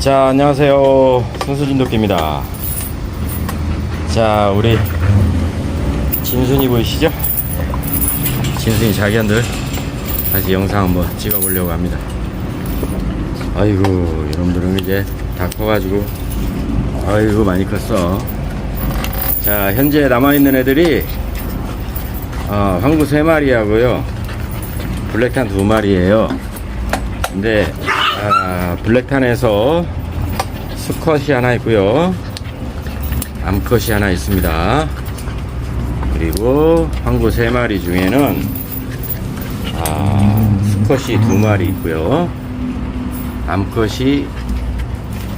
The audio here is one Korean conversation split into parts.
자, 안녕하세요. 선수진도끼입니다. 자, 우리 진순이 보이시죠? 진순이 자기한들 다시 영상 한번 찍어 보려고 합니다. 아이고, 여러분들은 이제 다 커가지고, 아이고, 많이 컸어. 자, 현재 남아있는 애들이, 어, 황구 3마리 하고요. 블랙탄 2마리예요 근데, 아, 블랙탄에서 수컷이 하나 있고요. 암컷이 하나 있습니다. 그리고 황구 3마리 중에는, 아, 수컷이 2마리 있고요. 암컷이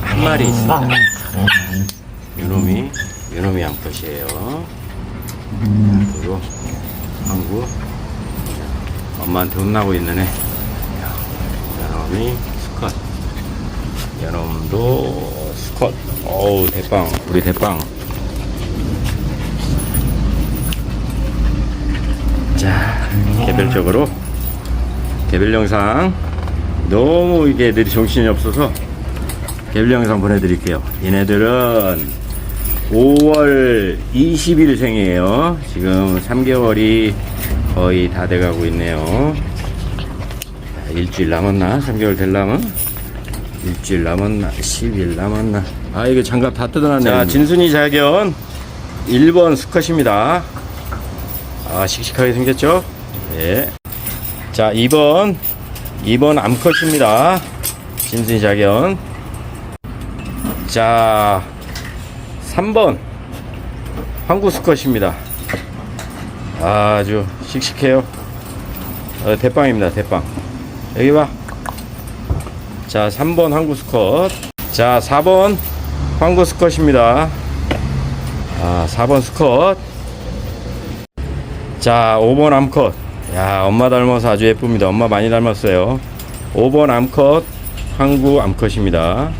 한 마리 있습니다. 요놈이, 요놈이 암컷이에요. 그리고 한국 엄마한테 혼나고 있는 애. 요놈이 수컷. 요놈도 수컷. 어우, 대빵. 우리 대빵. 자, 개별적으로 개별 영상 너무 이게 애들이 정신이 없어서 개별 영상 보내드릴게요. 얘네들은 5월 20일 생이에요. 지금 3개월이 거의 다 돼가고 있네요. 자, 일주일 남았나? 3개월 될라면? 일주일 남았나? 10일 남았나? 아, 이거 장갑 다 뜯어놨네. 자, 진순이 자견 1번 수컷입니다. 아, 씩씩하게 생겼죠? 예. 자, 2번. 2번 암컷입니다. 진순이 자견. 자, 3번 황구 수컷입니다. 아주 씩씩해요. 어, 대빵입니다. 대빵. 여기 봐. 자, 3번 황구 수컷. 자, 4번 황구 수컷입니다. 아, 4번 수컷. 자, 5번 암컷. 야, 엄마 닮아서 아주 예쁩니다. 엄마 많이 닮았어요. 5번 암컷 황구 암컷입니다.